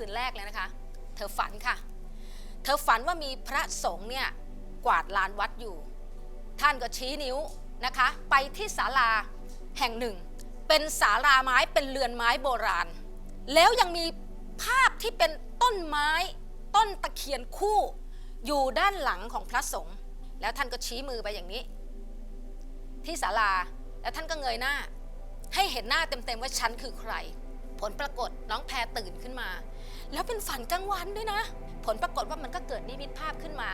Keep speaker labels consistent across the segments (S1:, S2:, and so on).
S1: คืนแรกเลยนะคะ เธอฝันค่ะ เธอฝันว่ามีพระสงฆ์เนี่ยกวาดลานวัดอยู่ ท่านก็ชี้นิ้วนะคะ ไปที่ศาลาแห่งหนึ่ง เป็นศาลาไม้เป็นเรือนไม้โบราณ แล้วยังมีภาพที่เป็นต้นไม้ต้นตะเคียนคู่อยู่ด้านหลังของพระสงฆ์แล้วท่านก็ชี้มือไปอย่างนี้ ที่ศาลาแล้วท่านก็เงยหน้า ให้เห็นหน้าเต็มๆว่าฉันคือใคร ผลปรากฏน้องแพรตื่นขึ้นมา แล้วเป็นฝันกลางวันด้วยนะ ผลปรากฏว่ามันก็เกิดนิมิตภาพขึ้นมา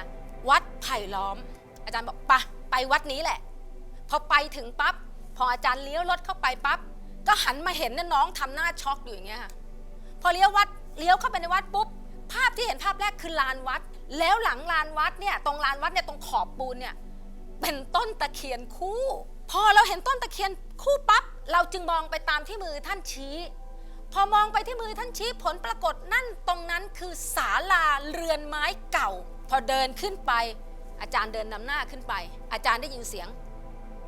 S1: วัดไผ่ล้อม อาจารย์บอกปะไปวัดนี้แหละ พอไปถึงปั๊บพออาจารย์เลี้ยวรถเข้าไปปั๊บก็หันมาเห็นน่ะน้องทำหน้าช็อกอยู่อย่างเงี้ยค่ะพอเลี้ยววัดเลี้ยวเข้าไปในวัดปุ๊บภาพที่เห็นภาพแรกคือลานวัด แล้วหลังลานวัดเนี่ยตรงลานวัดเนี่ยตรงขอบปูนเนี่ยเป็นต้นตะเคียนคู่ พอเราเห็นต้นตะเคียนคู่ปั๊บเราจึงมองไปตามที่มือท่านชี้ อมองไปที่มือท่านชี้ผลปรากฏนั่นตรงนั้นคือศาลาเรือนไม้เก่า พอเดินขึ้นไป อาจารย์เดินนำหน้าขึ้นไป อาจารย์ได้ยินเสียง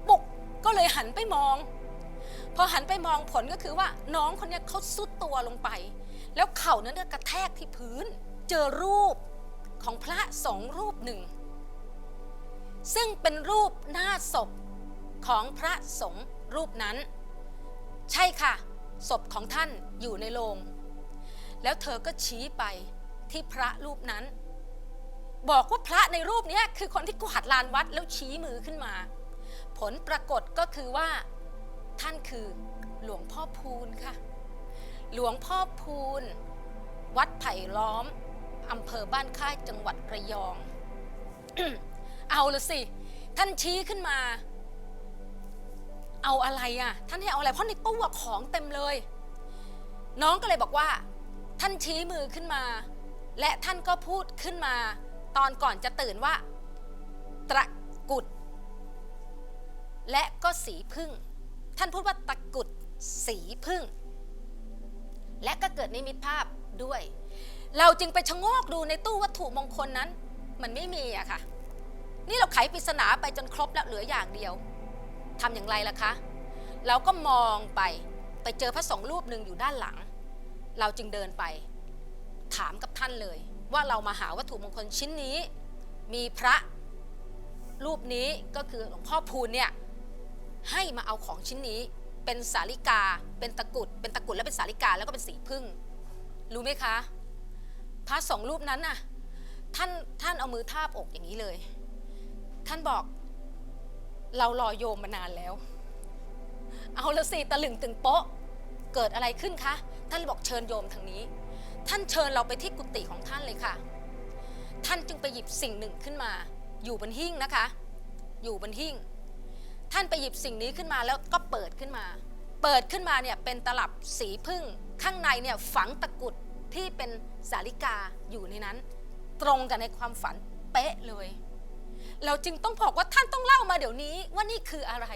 S1: ปุกก็เลยหันไปมอง พอหันไปมองผลก็คือว่าน้องคนนี้เขาสุดตัวลงไป แล้วเข่านั้นเนี่ยกระแทกที่พื้น เจอรูปของพระสองรูปหนึ่ง ซึ่งเป็นรูปหน้าศพของพระสงฆ์รูปนั้น ใช่ค่ะ ศพของท่านอยู่ในโรง แล้วเธอก็ชี้ไปที่พระรูปนั้น บอกว่าพระในรูปนี้คือคนที่กวาดลานวัดแล้วชี้มือขึ้นมา ผลปรากฏก็คือว่า ท่านคือหลวงพ่อพูนค่ะ หลวงพ่อพูน วัดไผ่ล้อมอำเภอบ้านค่ายจังหวัดระยอง เอาละสิ ท่านชี้ขึ้นมา เอาอะไรอะ ท่านให้เอาอะไร เพราะในตู้อะของเต็มเลย น้องก็เลยบอกว่า ท่านชี้มือขึ้นมา และท่านก็พูดขึ้นมา ตอนก่อนจะตื่นว่า ตะกุด และก็สีพึ่ง ท่านพูดว่าตะกุดสีพึ่ง และก็เกิดนิมิตภาพด้วย เราจึงไปชะโงกดูในตู้วัตถุมงคลนั้น มันไม่มีอะค่ะ นี่เราไขปริศนาไปจนครบแล้วเหลืออย่างเดียว ทำอย่างไรล่ะคะ เราก็มองไปไปเจอพระสงฆ์รูปหนึ่งอยู่ด้านหลัง เราจึงเดินไป ถามกับท่านเลย ว่าเรามาหาวัตถุมงคลชิ้นนี้ มีพระรูปนี้ก็คือหลวงพ่อพูนเนี่ยให้มาเอาของชิ้นนี้ เป็นสาลิกา เป็นตะกุด เป็นตะกุดแล้วเป็นสาลิกาแล้วก็เป็นสีพึ่ง รู้ไหมคะ พระสองรูปนั้นน่ะ ท่านท่านเอามือทาบอกอย่างนี้เลย ท่านบอก เรารอโยมมานานแล้ว เอาละสิตะลึงตึงโป๊ะ เกิดอะไรขึ้นคะ ท่านบอกเชิญโยมทางนี้ ท่านเชิญเราไปที่กุฏิของท่านเลยค่ะ ท่านจึงไปหยิบสิ่งหนึ่งขึ้นมา อยู่บนหิ้งนะคะ อยู่บนหิ้ง ท่านไปหยิบสิ่งนี้ขึ้นมาแล้วก็เปิดขึ้นมา เปิดขึ้นมาเนี่ยเป็นตลับสีพึ่ง ข้างในเนี่ยฝังตะกุดที่เป็นสาลิกาอยู่ในนั้น ตรงกับในความฝันเป๊ะเลย เราจึงต้องบอกว่าท่านต้องเล่ามาเดี๋ยวนี้ว่านี่คืออะไร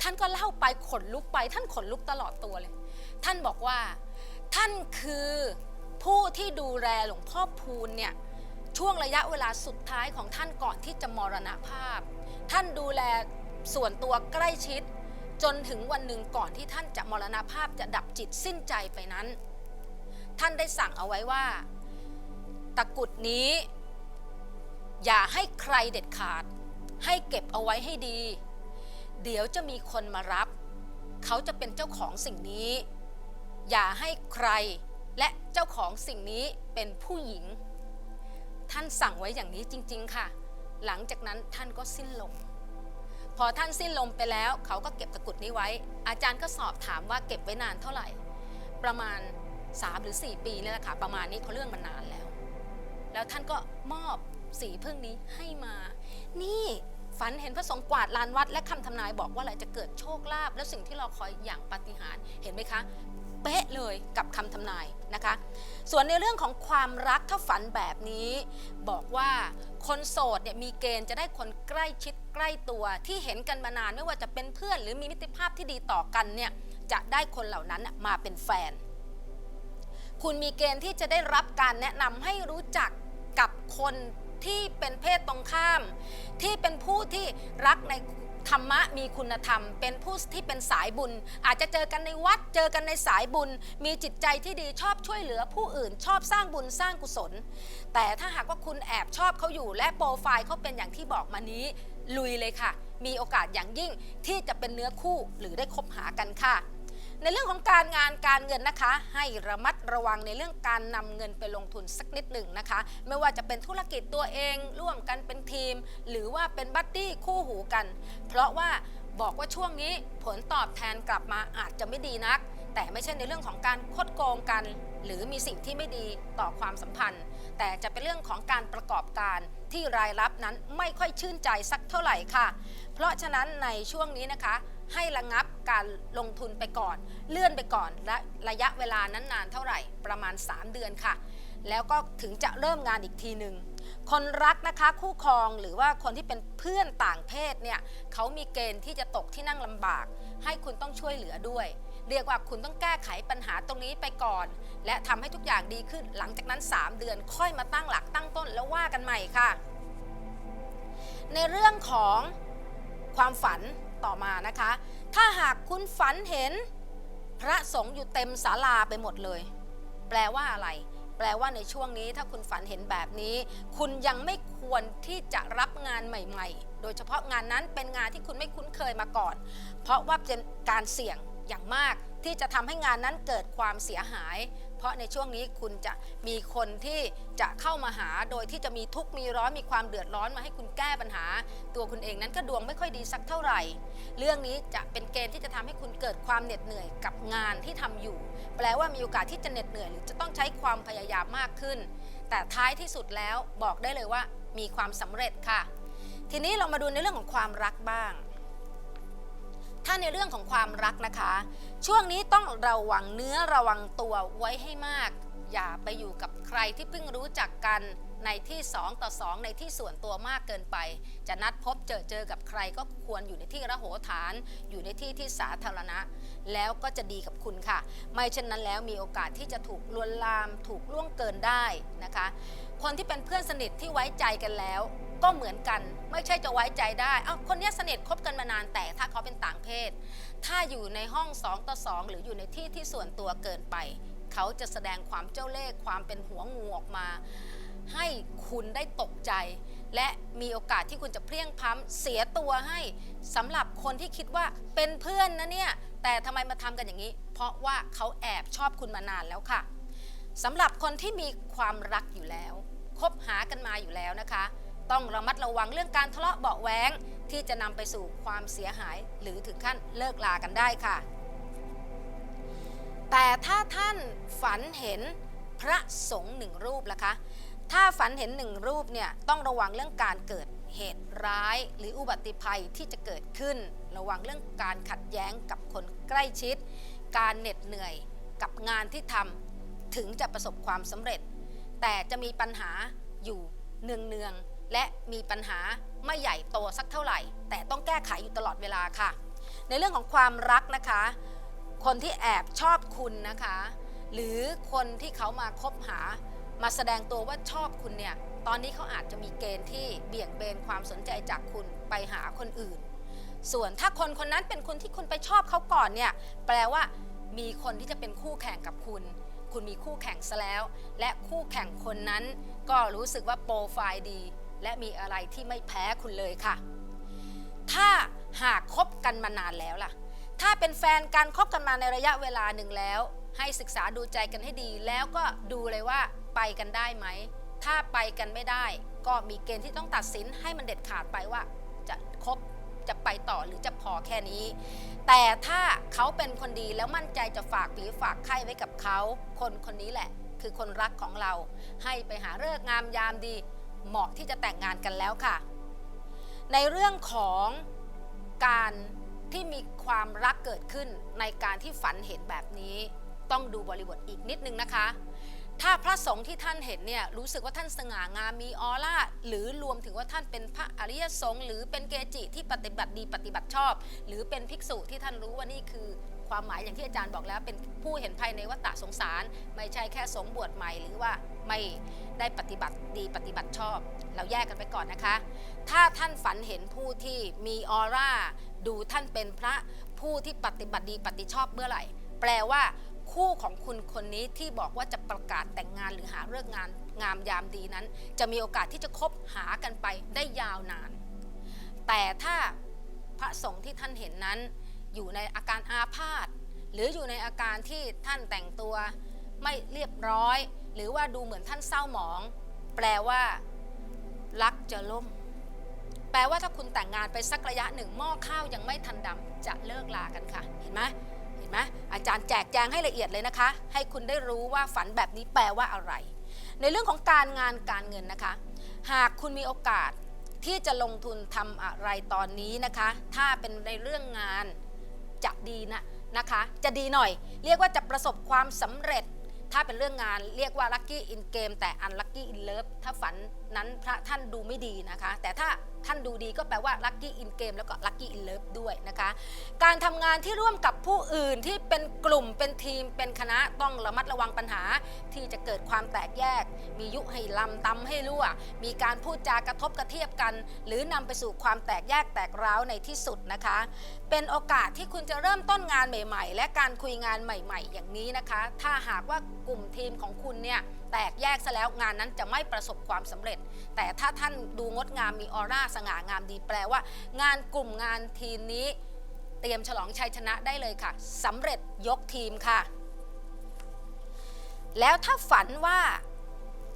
S1: ท่านก็เล่าไปขนลุกไป ท่านขนลุกตลอดตัวเลย ท่านบอกว่า ท่านคือผู้ที่ดูแลหลวงพ่อพูนเนี่ยช่วงระยะเวลาสุดท้ายของท่านก่อนที่จะมรณภาพ ท่านดูแลส่วนตัวใกล้ชิด จนถึงวันหนึ่งก่อนที่ท่านจะมรณภาพจะดับจิตสิ้นใจไปนั้น ท่านได้สั่งเอาไว้ว่า ตะกุดนี้ อย่าให้ใครเด็ดขาด ให้เก็บเอาไว้ให้ดี เดี๋ยวจะมีคนมารับ เขาจะเป็นเจ้าของสิ่งนี้ อย่าให้ใครและเจ้าของสิ่งนี้เป็นผู้หญิง ท่านสั่งไว้อย่างนี้จริง ๆ ค่ะ หลังจากนั้นท่านก็สิ้นลมพอท่านสิ้นลมไปแล้วเขาก็เก็บตะกุดนี้ไว้ อาจารย์ก็สอบถามว่าเก็บไว้นานเท่าไหร่ ประมาณ 3 หรือ 4 ปีนี่แหละค่ะ ประมาณนี้เพราะเรื่องมันนานแล้ว แล้วท่านก็มอบ สีพึ่งนี้ให้มา นี่ฝันเห็นพระสงฆ์กวาดลานวัด และคำทำนายบอกว่าอะไรจะเกิดโชคลาภและสิ่งที่เราคอยอย่างปาฏิหาริย์เห็นไหมคะ เป๊ะเลยกับคำทำนายนะคะ ส่วนในเรื่องของความรักถ้าฝันแบบนี้ บอกว่าคนโสดเนี่ยมีเกณฑ์จะได้คนใกล้ชิดใกล้ตัวที่เห็นกันมานานไม่ว่าจะเป็นเพื่อนหรือมีมิตรภาพที่ดีต่อกันเนี่ยจะได้คนเหล่านั้นมาเป็นแฟน คุณมีเกณฑ์ที่จะได้รับการแนะนำให้รู้จักกับคน ที่เป็นเพศตรงข้าม ที่เป็นผู้ที่รักในธรรมะมีคุณธรรม เป็นผู้ที่เป็นสายบุญ อาจจะเจอกันในวัดเจอกันในสายบุญ มีจิตใจที่ดีชอบช่วยเหลือผู้อื่น ชอบสร้างบุญสร้างกุศล แต่ถ้าหากว่าคุณแอบชอบเขาอยู่ และโปรไฟล์เขาเป็นอย่างที่บอกมานี้ ลุยเลยค่ะ มีโอกาสอย่างยิ่งที่จะเป็นเนื้อคู่หรือได้คบหากันค่ะ ในเรื่องของการงานการเงินนะคะ ให้ระมัดระวังในเรื่องการนำเงินไปลงทุนสักนิดหนึ่งนะคะ ไม่ว่าจะเป็นธุรกิจตัวเอง ร่วมกันเป็นทีม หรือว่าเป็นบัดดี้คู่หูกัน เพราะว่าบอกว่าช่วงนี้ผลตอบแทนกลับมาอาจจะไม่ดีนัก แต่ไม่ใช่ในเรื่องของการคดโกงกัน หรือมีสิ่งที่ไม่ดีต่อความสัมพันธ์ แต่จะเป็นเรื่องของการประกอบการที่รายรับนั้นไม่ค่อยชื่นใจสักเท่าไหร่ค่ะ เพราะฉะนั้นในช่วงนี้นะคะ ให้ระงับการลงทุนไปก่อน เลื่อนไปก่อนและระยะเวลานั้นนานเท่าไหร่ ประมาณ 3 เดือนค่ะ แล้วก็ถึงจะเริ่มงานอีกทีหนึ่งคนรักนะคะคู่ครองหรือว่าคนที่เป็นเพื่อนต่างเพศเนี่ยเขามีเกณฑ์ที่จะตกที่นั่งลำบาก ให้คุณต้องช่วยเหลือด้วย เรียกว่าคุณต้องแก้ไขปัญหาตรงนี้ไปก่อน และทำให้ทุกอย่างดีขึ้นหลังจากนั้น 3 เดือนค่อยมาตั้งหลักตั้งต้นแล้วว่ากันใหม่ค่ะ ในเรื่องของความฝัน ต่อมานะคะ ถ้าหากคุณฝันเห็น พระสงฆ์อยู่เต็มศาลาไปหมดเลย แปลว่าอะไร แปลว่าในช่วงนี้ถ้าคุณฝันเห็นแบบนี้ คุณยังไม่ควรที่จะรับงานใหม่ ๆ โดยเฉพาะงานนั้นเป็นงานที่คุณไม่คุ้นเคยมาก่อน เพราะว่าเป็นการเสี่ยงอย่างมากที่จะทำให้งานนั้นเกิดความเสียหาย เพราะในช่วงนี้คุณจะมีคนที่จะเข้ามาหาโดยที่จะมีทุกข์มีร้อนมีความเดือดร้อนมาให้คุณแก้ปัญหา ตัวคุณเองนั้นก็ดวงไม่ค่อยดีสักเท่าไหร่ เรื่องนี้จะเป็นเกณฑ์ที่จะทำให้คุณเกิดความเหน็ดเหนื่อยกับงานที่ทำอยู่ แปลว่ามีโอกาสที่จะเหน็ดเหนื่อยหรือจะต้องใช้ความพยายามมากขึ้น แต่ท้ายที่สุดแล้วบอกได้เลยว่ามีความสำเร็จค่ะ ทีนี้เรามาดูในเรื่องของความรักบ้าง ถ้าในเรื่องของความรักนะคะ ช่วงนี้ต้องระวังเนื้อระวังตัวไว้ให้มาก อย่าไปอยู่กับใครที่เพิ่งรู้จักกันในที่2ต่อ2 ในที่ส่วนตัวมากเกินไป จะนัดพบเจอเจอกับใครก็ควรอยู่ในที่ระโหฐาน อยู่ในที่ที่สาธารณะ แล้วก็จะดีกับคุณค่ะ ไม่เช่นนั้นแล้วมีโอกาสที่จะถูกลวนลามถูกล่วงเกินได้นะคะ คนที่เป็นเพื่อนสนิทที่ไว้ใจกันแล้ว ก็เหมือนกันไม่ใช่จะไว้ใจได้เอ้าคนเนี้ยสนิทคบกันมานานแต่ถ้าเขาเป็นต่างเพศ ถ้าอยู่ในห้อง2ต่อ2หรืออยู่ในที่ที่ส่วนตัวเกินไป เขาจะแสดงความเจ้าเล่ห์ความเป็นหัวงูออกมา ให้คุณได้ตกใจ และมีโอกาสที่คุณจะเพลียงพล้ำเสียตัวให้สำหรับคนที่คิดว่าเป็นเพื่อนนะเนี่ยแต่ทำไมมาทำกันอย่างนี้ เพราะว่าเขาแอบชอบคุณมานานแล้วค่ะสำหรับคนที่มีความรักอยู่แล้ว คบหากันมาอยู่แล้วนะคะ ต้องระมัดระวังเรื่องการทะเลาะเบาะแว้งที่จะนำไปสู่ความเสียหายหรือถึงขั้นเลิกลากันได้ค่ะ แต่ถ้าท่านฝันเห็นพระสงฆ์หนึ่งรูปล่ะคะ ถ้าฝันเห็นหนึ่งรูปเนี่ยต้องระวังเรื่องการเกิดเหตุร้ายหรืออุบัติภัยที่จะเกิดขึ้น ระวังเรื่องการขัดแย้งกับคนใกล้ชิด การเหน็ดเหนื่อยกับงานที่ทำถึงจะประสบความสำเร็จ แต่จะมีปัญหาอยู่เนืองๆและมีปัญหาไม่ใหญ่โตสักเท่าไหร่ แต่ต้องแก้ไขอยู่ตลอดเวลาค่ะ ในเรื่องของความรักนะคะ คนที่แอบชอบคุณนะคะ หรือคนที่เขามาคบหามาแสดงตัวว่าชอบคุณเนี่ยตอนนี้เขาอาจจะมีเกณฑ์ที่เบี่ยงเบนความสนใจจากคุณไปหาคนอื่น ส่วนถ้าคนคนนั้นเป็นคนที่คุณไปชอบเขาก่อนเนี่ยแปลว่ามีคนที่จะเป็นคู่แข่งกับคุณ คุณมีคู่แข่งซะแล้ว และคู่แข่งคนนั้น ก็รู้สึกว่าโปรไฟล์ดี และมีอะไรที่ไม่แพ้คุณเลยค่ะ ถ้าหากคบกันมานานแล้วล่ะ ถ้าเป็นแฟนกันคบกันมาในระยะเวลาหนึ่งแล้ว ให้ศึกษาดูใจกันให้ดี แล้วก็ดูเลยว่าไปกันได้ไหม ถ้าไปกันไม่ได้ ก็มีเกณฑ์ที่ต้องตัดสินให้มันเด็ดขาดไปว่าจะคบ จะไปต่อหรือจะพอแค่นี้ แต่ถ้าเขาเป็นคนดีแล้วมั่นใจจะฝากผีฝากไข้ไว้กับเขา คนคนนี้แหละ คือคนรักของเรา ให้ไปหาเลิกงามยามดี เหมาะที่จะแต่งงานกันแล้วค่ะ ในเรื่องของการที่มีความรักเกิดขึ้นในการที่ฝันเห็นแบบนี้ ต้องดูบริบทอีกนิดนึงนะคะ ถ้าพระสงฆ์ที่ท่านเห็นเนี่ยรู้สึกว่าท่านสง่างามมีออร่าหรือรวมถึงว่าท่านเป็นพระอริยสงฆ์หรือเป็นเกจิที่ปฏิบัติดีปฏิบัติชอบ หรือเป็นภิกษุที่ท่านรู้ว่านี่คือความหมายอย่างที่อาจารย์บอกแล้ว เป็นผู้เห็นภายในวัฏฏะสงสาร ไม่ใช่แค่สงบวชใหม่หรือว่าไม่ได้ปฏิบัติดีปฏิบัติชอบ เราแยกกันไปก่อนนะคะ ถ้าท่านฝันเห็นผู้ที่มีออร่าดูท่านเป็นพระผู้ที่ปฏิบัติดีปฏิชอบเมื่อไหร่ แปลว่า คู่ของคุณคนนี้ที่บอกว่าจะประกาศแต่งงานหรือหาเรื่องงานงามยามดีนั้น จะมีโอกาสที่จะคบหากันไปได้ยาวนาน แต่ถ้าพระสงฆ์ที่ท่านเห็นนั้น อยู่ในอาการอาพาธหรืออยู่ในอาการที่ท่านแต่งตัวไม่เรียบร้อย หรือว่าดูเหมือนท่านเศร้าหมอง แปลว่ารักจะล่ม แปลว่าถ้าคุณแต่งงานไปสักระยะหนึ่งหม้อข้าวยังไม่ทันดำจะเลิกลากันค่ะ เห็นไหม ไหมอาจารย์แจกแจงให้ละเอียดเลยนะคะ ให้คุณได้รู้ว่าฝันแบบนี้แปลว่าอะไร ในเรื่องของการงานการเงินนะคะ หากคุณมีโอกาสที่จะลงทุนทำอะไรตอนนี้นะคะ ถ้าเป็นในเรื่องงานจะดีนะนะคะ จะดีหน่อย เรียกว่าจะประสบความสำเร็จ ถ้าเป็นเรื่องงานเรียกว่า lucky in game แต่ unlucky in love ถ้าฝันนั้นพระท่านดูไม่ดีนะคะ แต่ถ้าท่านดูดีก็แปลว่า lucky in game แล้วก็ lucky in love ด้วยนะคะ การทำงานที่ร่วมกับผู้อื่นที่เป็นกลุ่มเป็นทีมเป็นคณะต้องระมัดระวังปัญหาที่จะเกิดความแตกแยก มียุให้ลำตำให้รั่ว มีการพูดจากระทบกระเทียบกัน หรือนำไปสู่ความแตกแยกแตกร้าวในที่สุดนะคะ เป็นโอกาสที่คุณจะเริ่มต้นงานใหม่ ๆ และการคุยงานใหม่ ๆ อย่างนี้นะคะ ถ้าหากว่ากลุ่มทีมของคุณเนี่ยแตกแยกซะแล้วงานนั้นจะไม่ประสบความสำเร็จ แต่ถ้าท่านดูงดงามมีออร่าสง่างามดีแปลว่า งานกลุ่มงานทีมนี้ เตรียมฉลองชัยชนะได้เลยค่ะสำเร็จยกทีมค่ะ แล้วถ้าฝันว่า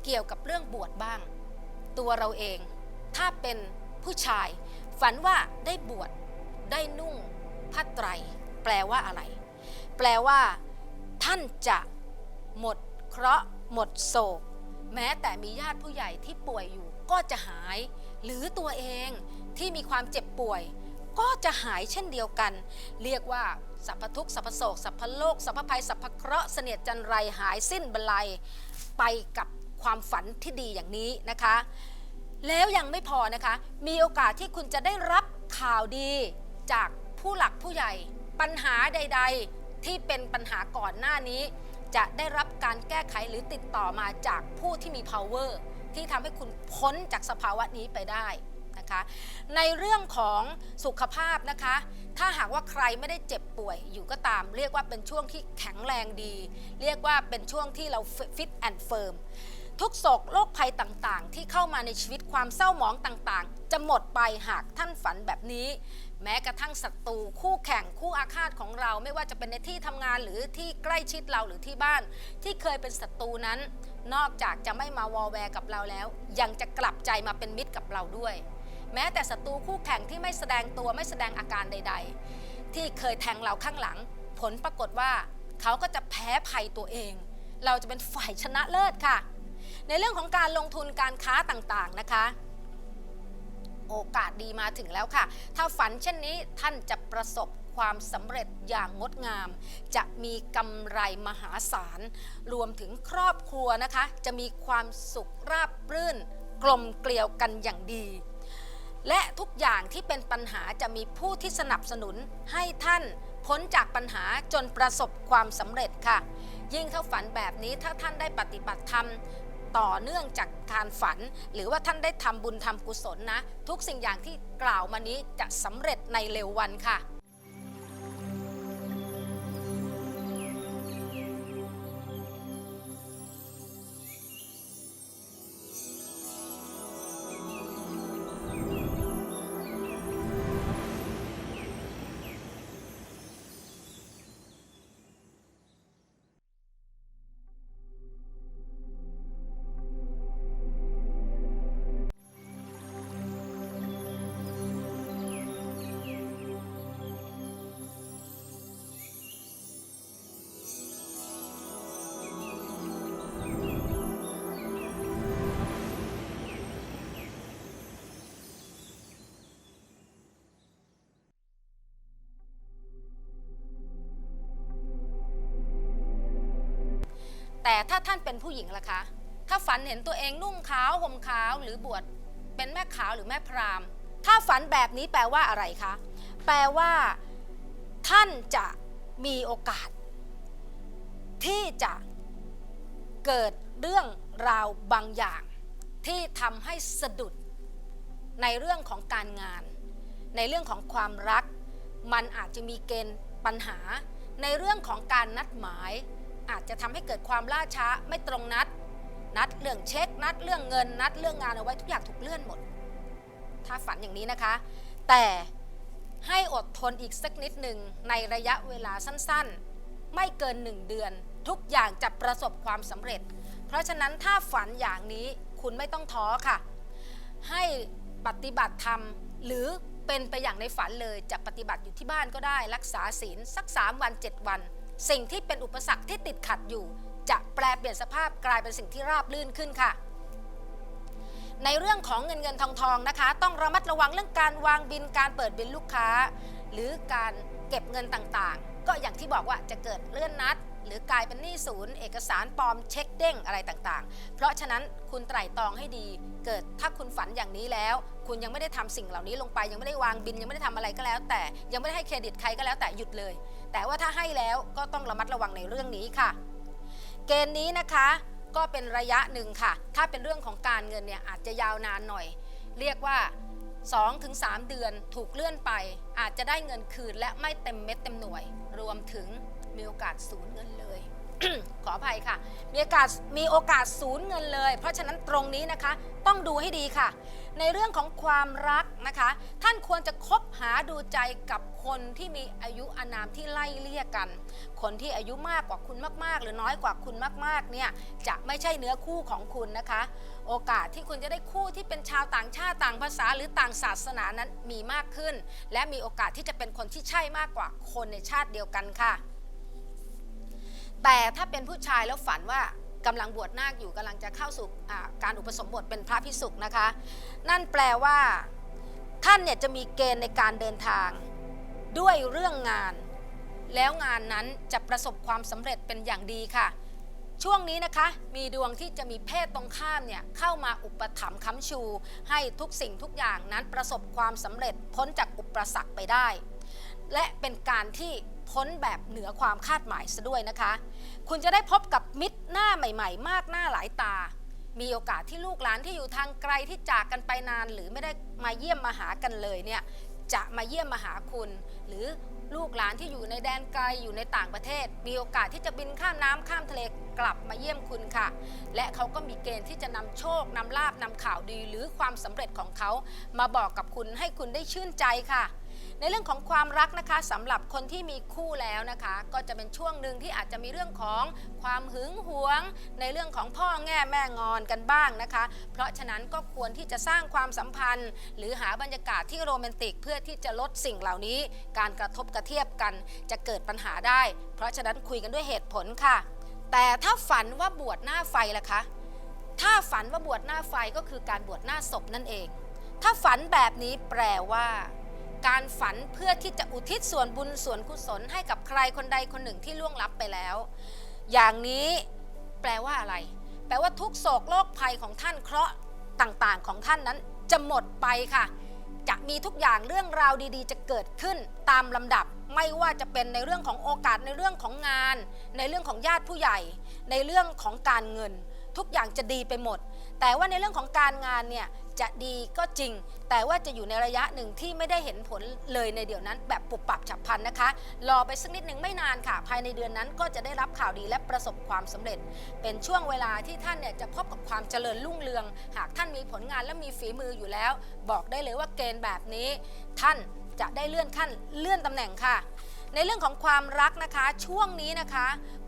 S1: เกี่ยวกับเรื่องบวชบ้าง ตัวเราเอง ถ้าเป็นผู้ชาย ฝันว่าได้บวชได้นุ่งผ้าไตร แปลว่าอะไร แปลว่า ท่านจะหมดเคราะห์ หมดโศก แม้แต่มีญาติผู้ใหญ่ที่ป่วยอยู่ก็จะหาย หรือตัวเองที่มีความเจ็บป่วย ก็จะหายเช่นเดียวกัน เรียกว่าสัพพทุกสัพพโศกสัพพโลกสัพพภัยสัพพเคราะห์เสนียดจันไรหายสิ้นบรรลัยไปกับความฝันที่ดีอย่างนี้นะคะ แล้วยังไม่พอนะคะ มีโอกาสที่คุณจะได้รับข่าวดีจากผู้หลักผู้ใหญ่ ปัญหาใด ๆ ที่เป็นปัญหาก่อนหน้านี้ จะได้รับการแก้ไขหรือติดต่อมาจากผู้ที่มี power ที่ทำให้คุณพ้นจากสภาวะนี้ไปได้นะคะ ในเรื่องของสุขภาพนะคะ ถ้าหากว่าใครไม่ได้เจ็บป่วยอยู่ก็ตาม เรียกว่าเป็นช่วงที่แข็งแรงดี เรียกว่าเป็นช่วงที่เราฟิตแอนด์เฟิร์มทุกโศกโรคภัยต่างๆ ที่เข้ามาในชีวิตความเศร้าหมองต่างๆ จะหมดไปหากท่านฝันแบบนี้ แม้กระทั่งศัตรูคู่แข่งคู่อาฆาตของเรา ไม่ว่าจะเป็นในที่ทำงานหรือที่ใกล้ชิดเราหรือที่บ้าน ที่เคยเป็นศัตรูนั้น นอกจากจะไม่มาวอลแวร์กับเราแล้ว ยังจะกลับใจมาเป็นมิตรกับเราด้วย แม้แต่ศัตรูคู่แข่งที่ไม่แสดงตัวไม่แสดงอาการใด ๆ ที่เคยแทงเราข้างหลัง ผลปรากฏว่าเขาก็จะแพ้ภัยตัวเอง เราจะเป็นฝ่ายชนะเลิศค่ะ ในเรื่องของการลงทุนการค้าต่างๆนะคะ โอกาสดีมาถึงแล้วค่ะ ถ้าฝันเช่นนี้ท่านจะประสบความสำเร็จอย่างงดงาม จะมีกำไรมหาศาล รวมถึงครอบครัวนะคะ จะมีความสุขราบรื่น กลมเกลียวกันอย่างดี และทุกอย่างที่เป็นปัญหาจะมีผู้ที่สนับสนุนให้ท่านพ้นจากปัญหาจนประสบความสำเร็จค่ะ ยิ่งถ้าฝันแบบนี้ถ้าท่านได้ปฏิบัติธรรม ต่อเนื่องจากการฝัน หรือว่าท่านได้ทำบุญทำกุศลนะ ทุกสิ่งอย่างที่กล่าวมานี้จะสำเร็จในเร็ววันค่ะ แต่ถ้าท่านเป็นผู้หญิงล่ะคะ ถ้าฝันเห็นตัวเองนุ่งขาวห่มขาวหรือบวชเป็นแม่ขาวหรือแม่พราหมณ์ ถ้าฝันแบบนี้แปลว่าอะไรคะ แปลว่า ท่านจะมีโอกาส ที่จะเกิดเรื่องราวบางอย่าง ที่ทำให้สะดุด ในเรื่องของการงาน ในเรื่องของความรัก มันอาจจะมีเกณฑ์ปัญหา ในเรื่องของการนัดหมาย อาจจะทำให้เกิดความล่าช้าไม่ตรงนัด นัดเรื่องเช็ค นัดเรื่องเงิน นัดเรื่องงานเอาไว้ทุกอย่างถูกเลื่อนหมด ถ้าฝันอย่างนี้นะคะ แต่ให้อดทนอีกสักนิดหนึ่งในระยะเวลาสั้นๆ ไม่เกินหนึ่งเดือน ทุกอย่างจะประสบความสำเร็จ เพราะฉะนั้นถ้าฝันอย่างนี้คุณไม่ต้องท้อค่ะ ให้ปฏิบัติธรรมหรือเป็นไปอย่างในฝันเลยจะปฏิบัติอยู่ที่บ้านก็ได้ รักษาศีลสัก 3 วัน 7 วัน สิ่งที่เป็นอุปสรรคที่ติดขัดอยู่ จะแปลเปลี่ยนสภาพกลายเป็นสิ่งที่ราบลื่นขึ้นค่ะ ในเรื่องของเงินเงินทองทองนะคะ ต้องระมัดระวังเรื่องการวางบินการเปิดบินลูกค้า หรือการเก็บเงินต่างๆ ก็อย่างที่บอกว่าจะเกิดเลื่อนนัด หรือกลายเป็นหนี้ศูนย์เอกสารปลอมเช็คเด้งอะไรต่างๆ เพราะฉะนั้นคุณไตร่ตรองให้ดี เกิดถ้าคุณฝันอย่างนี้แล้ว คุณยังไม่ได้ทำสิ่งเหล่านี้ลงไปยังไม่ได้วางบินยังไม่ได้ทำอะไรก็แล้ว แต่ยังไม่ได้ให้เครดิตใครก็แล้วแต่หยุดเลย แต่ว่าถ้าให้แล้วก็ต้องระมัดระวังในเรื่องนี้ค่ะ เกณฑ์นี้นะคะก็เป็นระยะหนึ่งค่ะ ถ้าเป็นเรื่องของการเงินเนี่ยอาจจะยาวนานหน่อย เรียกว่า 2-3 เดือนถูกเลื่อนไป อาจจะได้เงินคืนและไม่เต็มเม็ดเต็มหน่วย รวมถึงมีโอกาสสูญเงินเลย ขออภัยค่ะ มีโอกาสมีโอกาสสูญเงินเลย เพราะฉะนั้นตรงนี้นะคะ ต้องดูให้ดีค่ะ ในเรื่องของความรักนะคะ ท่านควรจะคบหาดูใจกับคนที่มีอายุอานามที่ไล่เลี่ยกัน คนที่อายุมากกว่าคุณมากๆ หรือน้อยกว่าคุณมากๆเนี่ยจะไม่ใช่เนื้อคู่ของคุณนะคะ โอกาสที่คุณจะได้คู่ที่เป็นชาวต่างชาติต่างภาษาหรือต่างศาสนานั้นมีมากขึ้น และมีโอกาสที่จะเป็นคนที่ใช่มากกว่าคนในชาติเดียวกันค่ะ แต่ถ้าเป็นผู้ชายแล้วฝันว่ากำลังบวชนาคอยู่กำลังจะเข้าสู่การอุปสมบทเป็นพระพิสุกนะคะ นั่นแปลว่า ท่านเนี่ยจะมีเกณฑ์ในการเดินทาง ด้วยเรื่องงาน แล้วงานนั้นจะประสบความสำเร็จเป็นอย่างดีค่ะ ช่วงนี้นะคะมีดวงที่จะมีเพศตรงข้ามเนี่ยเข้ามาอุปถัมภ์ค้ำชู ให้ทุกสิ่งทุกอย่างนั้นประสบความสำเร็จพ้นจากอุปสรรคไปได้ และเป็นการที่ พ้นแบบเหนือความคาดหมายซะด้วยนะคะ คุณจะได้พบกับมิตรหน้าใหม่ ๆ มากหน้าหลายตา มีโอกาสที่ลูกหลานที่อยู่ทางไกลที่จากกันไปนาน หรือไม่ได้มาเยี่ยมมาหากันเลยเนี่ยจะมาเยี่ยมมาหาคุณ หรือลูกหลานที่อยู่ในแดนไกลอยู่ในต่างประเทศ มีโอกาสที่จะบินข้ามน้ำข้ามทะเลกลับมาเยี่ยมคุณค่ะ และเขาก็มีเกณฑ์ที่จะนำโชคนำลาบนำข่าวดี หรือความสำเร็จของเขามาบอกกับคุณให้คุณได้ชื่นใจค่ะ ในเรื่องของความรักนะคะสำหรับคนที่มีคู่แล้วนะคะ ก็จะเป็นช่วงหนึ่งที่อาจจะมีเรื่องของความหึงหวง ในเรื่องของพ่อแง่แม่งอนกันบ้างนะคะ เพราะฉะนั้นก็ควรที่จะสร้างความสัมพันธ์ หรือหาบรรยากาศที่โรแมนติก เพื่อที่จะลดสิ่งเหล่านี้ การกระทบกระเทียบกันจะเกิดปัญหาได้ เพราะฉะนั้นคุยกันด้วยเหตุผลค่ะ แต่ถ้าฝันว่าบวชหน้าไฟล่ะคะ ถ้าฝันว่าบวชหน้าไฟก็คือการบวชหน้าศพนั่นเอง ถ้าฝันแบบนี้แปลว่า การฝันเพื่อที่จะอุทิศส่วนบุญส่วนกุศลให้กับใครคนใดคนหนึ่งที่ล่วงลับไปแล้ว อย่างนี้แปลว่าอะไร แปลว่าทุกโศกโรคภัยของท่านเคราะห์ต่างๆของท่านนั้นจะหมดไปค่ะ จะมีทุกอย่างเรื่องราวดีๆ จะเกิดขึ้นตามลำดับ ไม่ว่าจะเป็นในเรื่องของโอกาสในเรื่องของงาน ในเรื่องของญาติผู้ใหญ่ ในเรื่องของการเงิน ทุกอย่างจะดีไปหมด แต่ว่าในเรื่องของการงานเนี่ย จะดีก็จริง แต่ว่าจะอยู่ในระยะหนึ่งที่ไม่ได้เห็นผลเลยในเดี๋ยวนั้น แบบปุบปับฉับพลันนะคะ รอไปสักนิดหนึ่งไม่นานค่ะ ภายในเดือนนั้นก็จะได้รับข่าวดีและประสบความสำเร็จ เป็นช่วงเวลาที่ท่านเนี่ยจะพบกับความเจริญรุ่งเรือง หากท่านมีผลงานและมีฝีมืออยู่แล้ว บอกได้เลยว่าเกณฑ์แบบนี้ ท่านจะได้เลื่อนขั้นเลื่อนตำแหน่งค่ะในเรื่องของความรักนะคะช่วงนี้นะคะ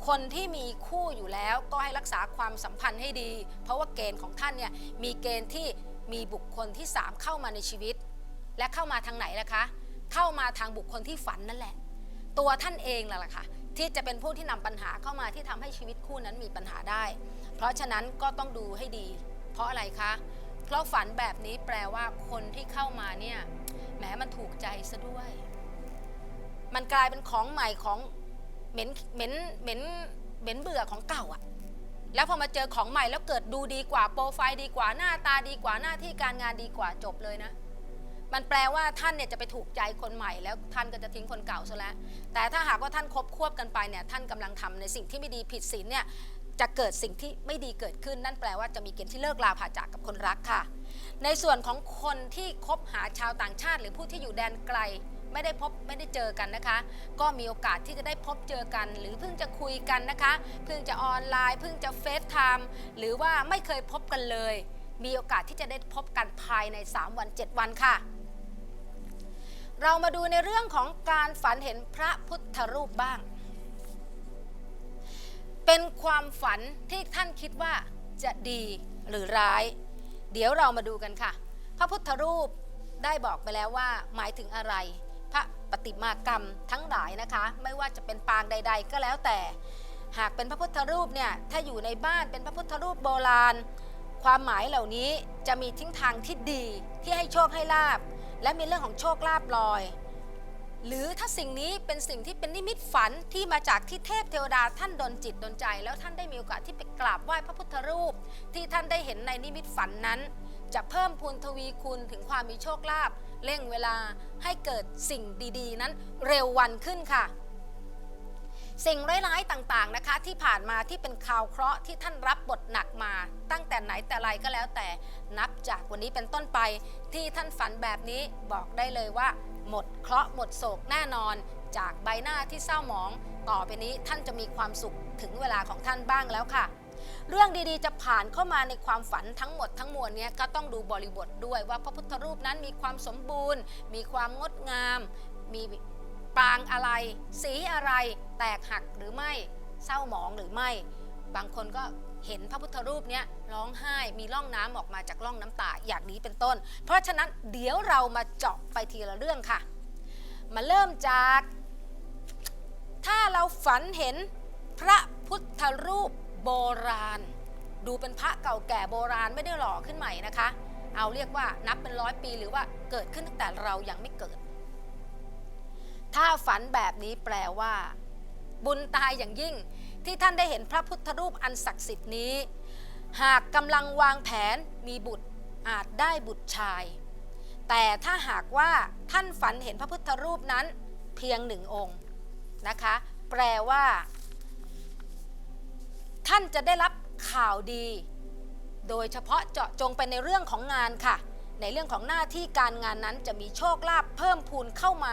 S1: คนที่มีคู่อยู่แล้วก็ให้รักษาความสัมพันธ์ให้ดี เพราะว่าเกณฑ์ของท่านเนี่ยมีเกณฑ์ที่ มีบุคคลที่ 3 เข้ามาในชีวิต และเข้ามาทางไหนล่ะคะ เข้ามาทางบุคคลที่ฝันนั่นแหละ ตัวท่านเองล่ะค่ะที่จะเป็นผู้ที่นำปัญหาเข้ามาที่ทำให้ชีวิตคู่นั้นมีปัญหาได้ เพราะฉะนั้นก็ต้องดูให้ดี เพราะอะไรคะเพราะฝันแบบนี้แปลว่าคนที่เข้ามาเนี่ยแหมมันถูกใจซะด้วย มันกลายเป็นของใหม่ของเหม็นเหม็นเหม็นเหม็นเบื่อของเก่าอะ แล้วพอมาเจอของใหม่แล้วเกิดดูดีกว่าโปรไฟล์ดีกว่าหน้าตาดีกว่าหน้าที่การงานดีกว่าจบเลยนะ มันแปลว่าท่านเนี่ยจะไปถูกใจคนใหม่ แล้วท่านก็จะทิ้งคนเก่าซะแล้ว แต่ถ้าหากว่าท่านคบควบกันไปเนี่ยท่านกำลังทำในสิ่งที่ไม่ดีผิดศีลเนี่ยจะเกิดสิ่งที่ไม่ดีเกิดขึ้น นั่นแปลว่าจะมีเกณฑ์ที่เลิกลาผ่าจากกับคนรักค่ะ ในส่วนของคนที่คบหาชาวต่างชาติ หรือผู้ที่อยู่แดนไกล ไม่ได้พบไม่ได้เจอกันนะคะ ก็มีโอกาสที่จะได้พบเจอกัน หรือเพิ่งจะคุยกันนะคะ เพิ่งจะออนไลน์ เพิ่งจะเฟซไทม์หรือว่าไม่เคยพบกันเลย มีโอกาสที่จะได้พบกันภายใน 3 วัน 7 วันค่ะ เรามาดูในเรื่องของการฝันเห็นพระพุทธรูปบ้าง เป็นความฝันที่ท่านคิดว่าจะดีหรือร้าย เดี๋ยวเรามาดูกันค่ะ พระพุทธรูปได้บอกไปแล้วว่าหมายถึงอะไร ปฏิมากรรมทั้งหลายนะคะ ไม่ว่าจะเป็นปางใด ๆ ก็แล้วแต่ หากเป็นพระพุทธรูปเนี่ยถ้าอยู่ในบ้านเป็นพระพุทธรูปโบราณ ความหมายเหล่านี้จะมีทิ้งทางที่ดีที่ให้โชคให้ลาบ และมีเรื่องของโชคลาบลอย หรือถ้าสิ่งนี้เป็นสิ่งที่เป็นนิมิตฝันที่มาจากที่เทพเทวดาท่านดนจิตดนใจ แล้วท่านได้มีโอกาสที่ไปกราบไหว้พระพุทธรูป ที่ท่านได้เห็นในนิมิตฝันนั้น จะเพิ่มพูนทวีคูณถึงความมีโชคลาภ เร่งเวลาให้เกิดสิ่งดีๆ นั้นเร็ววันขึ้นค่ะ สิ่งร้ายๆต่างๆนะคะ ที่ผ่านมาที่เป็นข่าวเคราะห์ที่ท่านรับบทหนักมา ตั้งแต่ไหนแต่ไรก็แล้วแต่นับจากวันนี้เป็นต้นไปที่ท่านฝันแบบนี้บอกได้เลยว่า หมดเคราะห์หมดโศกแน่นอนจากใบหน้าที่เศร้าหมอง ต่อไปนี้ท่านจะมีความสุขถึงเวลาของท่านบ้างแล้วค่ะ เรื่องดีๆ จะผ่านเข้ามาในความฝันทั้งหมดทั้งมวลเนี้ยก็ต้องดูบริบทด้วยว่าพระพุทธรูปนั้นมีความสมบูรณ์ มีความงดงาม มีปางอะไร สีอะไร แตกหักหรือไม่ เศร้าหมองหรือไม่ บางคนก็เห็นพระพุทธรูปเนี้ยร้องไห้มีร่องน้ำออกมาจากร่องน้ำตาอย่างนี้เป็นต้น เพราะฉะนั้นเดี๋ยวเรามาเจาะไปทีละเรื่องค่ะ มาเริ่มจาก ถ้าเราฝันเห็นพระพุทธรูป โบราณ ดูเป็นพระเก่าแก่โบราณไม่ได้หล่อขึ้นใหม่นะคะ เอาเรียกว่านับเป็นร้อยปีหรือว่าเกิดขึ้นตั้งแต่เรายังไม่เกิด ถ้าฝันแบบนี้แปลว่า บุญตายอย่างยิ่งที่ท่านได้เห็นพระพุทธรูปอันศักดิ์สิทธิ์นี้ หากกำลังวางแผนมีบุตรอาจได้บุตรชาย แต่ถ้าหากว่าท่านฝันเห็นพระพุทธรูปนั้นเพียงหนึ่งองค์นะคะ แปลว่า ท่านจะได้รับข่าวดี โดยเฉพาะเจาะจงไปในเรื่องของงานค่ะ ในเรื่องของหน้าที่การงานนั้นจะมีโชคลาภเพิ่มพูนเข้ามา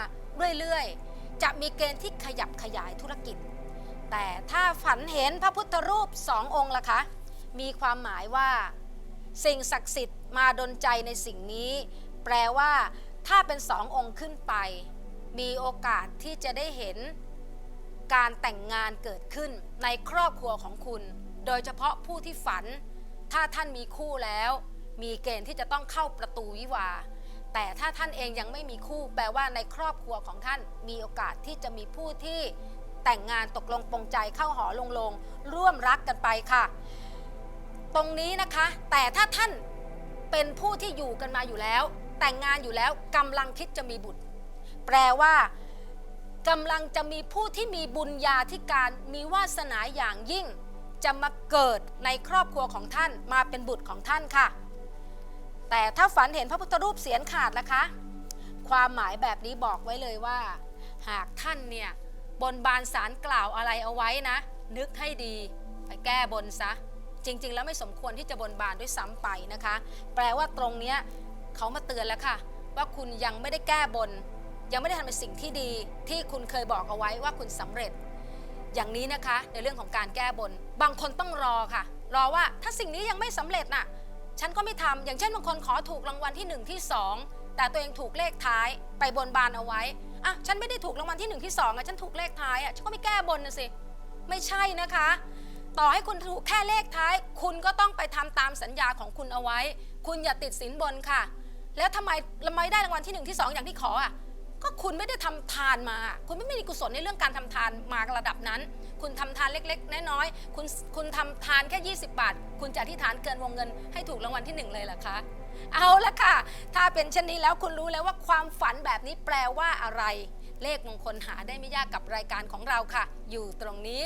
S1: เรื่อยๆ จะมีเกณฑ์ที่ขยับขยายธุรกิจ แต่ถ้าฝันเห็นพระพุทธรูปสององค์ล่ะคะ มีความหมายว่า สิ่งศักดิ์สิทธิ์มาดนใจในสิ่งนี้ แปลว่า ถ้าเป็นสององค์ขึ้นไป มีโอกาสที่จะได้เห็น การแต่งงานเกิดขึ้นในครอบครัวของคุณ โดยเฉพาะผู้ที่ฝัน ถ้าท่านมีคู่แล้ว มีเกณฑ์ที่จะต้องเข้าประตูวิวา แต่ถ้าท่านเองยังไม่มีคู่ แปลว่าในครอบครัวของท่าน มีโอกาสที่จะมีผู้ที่แต่งงานตกลงปรงใจเข้าหอลงลง ร่วมรักกันไปค่ะ ตรงนี้นะคะ แต่ถ้าท่านเป็นผู้ที่อยู่กันมาอยู่แล้ว แต่งงานอยู่แล้วกำลังคิดจะมีบุตร แปลว่า กำลังจะมีผู้ที่มีบุญญาธิการมีวาสนาอย่างยิ่ง จะมาเกิดในครอบครัวของท่านมาเป็นบุตรของท่านค่ะ แต่ถ้าฝันเห็นพระพุทธรูปเสียนขาดล่ะคะ ความหมายแบบนี้บอกไว้เลยว่า หากท่านเนี่ยบนบานสารกล่าวอะไรเอาไว้นะ นึกให้ดีไปแก้บนซะ จริง ๆ แล้วไม่สมควรที่จะบนบานด้วยซ้ำไปนะคะ แปลว่าตรงเนี้ยเขามาเตือนแล้วค่ะ ว่าคุณยังไม่ได้แก้บน ยังไม่ได้ทำในสิ่งที่ดีที่คุณเคยบอกเอาไว้ว่าคุณสำเร็จ อย่างนี้นะคะในเรื่องของการแก้บน บางคนต้องรอค่ะ รอว่าถ้าสิ่งนี้ยังไม่สำเร็จน่ะ ฉันก็ไม่ทำอย่างเช่นบางคนขอถูกรางวัลที่1ที่2แต่ตัวเองถูกเลขท้ายไปบนบานเอาไว้อะฉันไม่ได้ถูกรางวัลที่1ที่2อะฉันถูกเลขท้ายอะฉันก็ไม่แก้บนนะสิไม่ใช่นะคะ ต่อให้คุณถูกแค่เลขท้าย คุณก็ต้องไปทำตามสัญญาของคุณเอาไว้ คุณอย่าติดสินบนค่ะ แล้วทำไมทำไมได้รางวัลที่1ที่2อย่างที่ขออะ ก็คุณไม่ได้ทำทานมา คุณไม่มีกุศลในเรื่องการทำทานมาระดับนั้น คุณทำทานเล็กๆ น้อยๆ คุณคุณทำทานแค่ 20 บาท คุณจะอธิษฐานเกินวงเงินให้ถูกรางวัลที่หนึ่งเลยเหรอคะ เอาละค่ะ ถ้าเป็นเช่นนี้แล้วคุณรู้แล้วว่าความฝันแบบนี้แปลว่าอะไร เลขมงคลหาได้ไม่ยากกับรายการของเราค่ะ อยู่ตรงนี้